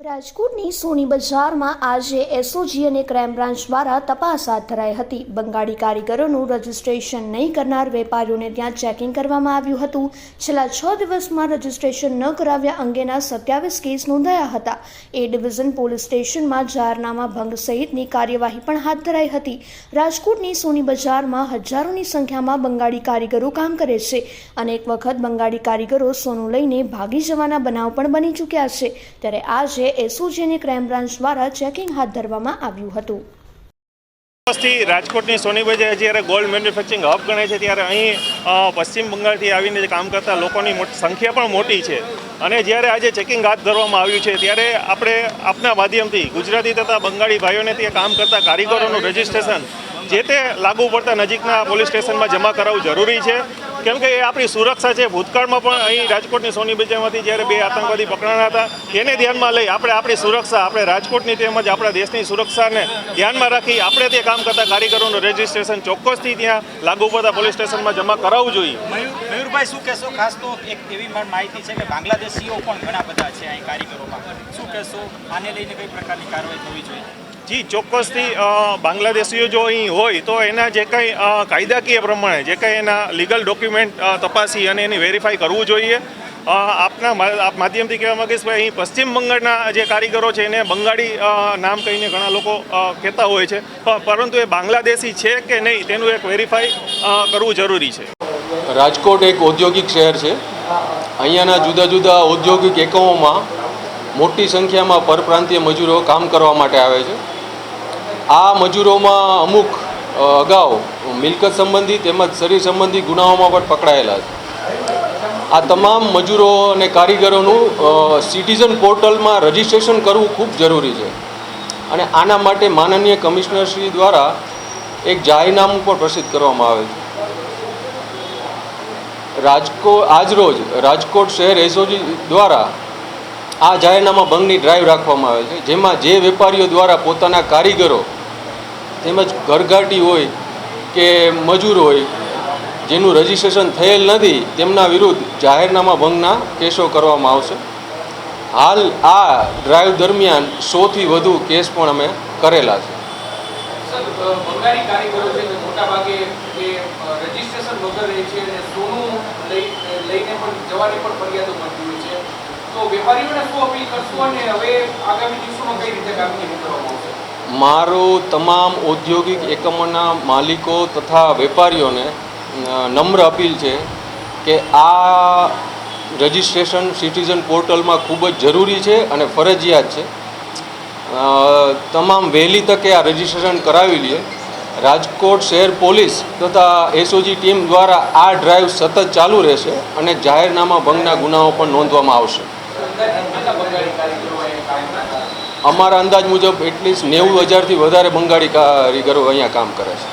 રાજકોટની સોની બજારમાં આજે એસઓજી અને ક્રાઇમ બ્રાન્ચ દ્વારા તપાસ હાથ ધરાઈ હતી. બંગાળી કારીગરોનું રજીસ્ટ્રેશન નહીં કરનાર વેપારીઓને ત્યાં ચેકિંગ કરવામાં આવ્યું હતું. છેલ્લા છ દિવસમાં રજીસ્ટ્રેશન ન કરાવ્યા અંગેના સત્યાવીસ કેસ નોંધાયા હતા. એ ડિવિઝન પોલીસ સ્ટેશનમાં જાહેરનામા ભંગ સહિતની કાર્યવાહી પણ હાથ ધરાઈ હતી. રાજકોટની સોની બજારમાં હજારોની સંખ્યામાં બંગાળી કારીગરો કામ કરે છે અનેક વખત બંગાળી કારીગરો સોનું લઈને ભાગી જવાના બનાવ પણ બની ચૂક્યા છે. ત્યારે આજે એસઓજી અને ક્રાઇમ બ્રાન્ચ દ્વારા ચેકિંગ હાથ ધરવામાં આવ્યું હતું. વર્ષથી રાજકોટની સોનીભાઈ જ્યારે ગોલ્ડ મેન્યુફેક્ચરિંગ હબ ગણાય છે, ત્યારે અહીં પશ્ચિમ બંગાળથી આવીને કામ કરતા લોકોની સંખ્યા પણ મોટી છે. અને જ્યારે આજે ચેકિંગ હાથ ધરવામાં આવ્યું છે, ત્યારે આપણે આપના માધ્યમથી ગુજરાતી તથા બંગાળી ભાઈઓને ત્યાં કામ કરતા કારીગરોનું રજિસ્ટ્રેશન જે તે લાગુ પડતા નજીકના પોલીસ સ્ટેશનમાં જમા કરાવવું જરૂરી છે. કેમ કે એ આપણી સુરક્ષા છે. ભૂતકાળમાં પણ અહીં રાજકોટની સોની બજારમાંથી જ્યારે બે આતંકવાદી પકડાણા હતા એને ધ્યાનમાં લઈ આપણે આપણી સુરક્ષા, આપણે રાજકોટની તેમજ આપણા દેશની સુરક્ષાને ધ્યાનમાં રાખી આપણે તે કામ કરતા કારીગરોનું રજિસ્ટ્રેશન ચોક્કસથી ત્યાં લાગુ પડતા પોલીસ સ્ટેશનમાં જમા કરાવવું જોઈએ. મયુરભાઈ, શું કહેશો? ખાસ તો એક એવી માહિતી છે કે બાંગ્લાદેશીઓ પણ ઘણા બધા છે અહીં કારીગરોમાં. શું કહેશો? આને લઈને કઈ પ્રકારની કાર્યવાહી થવી જોઈએ? જી, ચોક્કસથી બાંગ્લાદેશીઓ જો અહીં હોય, તો એના જે કંઈ કાયદાકીય પ્રમાણે, જે કંઈ એના લીગલ ડોક્યુમેન્ટ તપાસી અને એની વેરીફાઈ કરવું જોઈએ આપના આપ માધ્યમથી કહેવા માગીશ ભાઈ, અહીં પશ્ચિમ બંગાળના જે કારીગરો છે એને બંગાળી નામ કહીને ઘણા લોકો કહેતા હોય છે. પરંતુ એ બાંગ્લાદેશી છે કે નહીં, તેનું એક વેરીફાઈ કરવું જરૂરી છે. રાજકોટ એક ઔદ્યોગિક શહેર છે. અહીંયાના જુદા જુદા ઔદ્યોગિક એકમોમાં મોટી સંખ્યામાં પરપ્રાંતીય મજૂરો કામ કરવા માટે આવે છે. આ મજૂરોમાં અમુક અગાઉ મિલકત સંબંધી તેમજ શરીર સંબંધી ગુનાઓમાં પણ પકડાયેલા છે. આ તમામ મજૂરો અને કારીગરોનું સિટીઝન પોર્ટલમાં રજિસ્ટ્રેશન કરવું ખૂબ જરૂરી છે. અને આના માટે માનનીય કમિશનરશ્રી દ્વારા એક જાહેરનામું પણ પ્રસિદ્ધ કરવામાં આવે છે. રાજકોટ આજરોજ રાજકોટ શહેર એસઓજી દ્વારા આ જાહેરનામા ભંગની ડ્રાઈવ રાખવામાં આવે છે. જેમાં જે વેપારીઓ દ્વારા પોતાના કારીગરો તેમજ ઘરઘાટી હોય કે મજૂર હોય, જેનું રજિસ્ટ્રેશન થયેલ નથી, તેમના વિરુદ્ધ જાહેરનામા ભંગના કેસો કરવામાં આવશે. હાલ આ ડ્રાઈવ દરમિયાન સોથી વધુ કેસ પણ અમે કરેલા છે. વેપારીઓને શું અપીલ કરશું અને હવે આગામી દિવસોમાં કઈ રીતે કામગીરી કરવામાં મારું તમામ ઔદ્યોગિક એકમોના માલિકો તથા વેપારીઓને નમ્ર અપીલ છે કે આ રજિસ્ટ્રેશન સિટીઝન પોર્ટલમાં ખૂબ જ જરૂરી છે અને ફરજિયાત છે. તમામ વહેલી તકે આ રજિસ્ટ્રેશન કરાવી લઈએ રાજકોટ શહેર પોલીસ તથા એસઓજી ટીમ દ્વારા આ ડ્રાઈવ સતત ચાલુ રહેશે અને જાહેરનામા ભંગના ગુનાઓ પણ નોંધવામાં આવશે અંદાજે કેટલા બંગાળી કારીગરો અહીંયા કામ કરતા અમારા અંદાજ મુજબ એટલીસ્ટ નેવું હજારથી વધારે બંગાળી કારીગરો અહીંયા કામ કરે છે.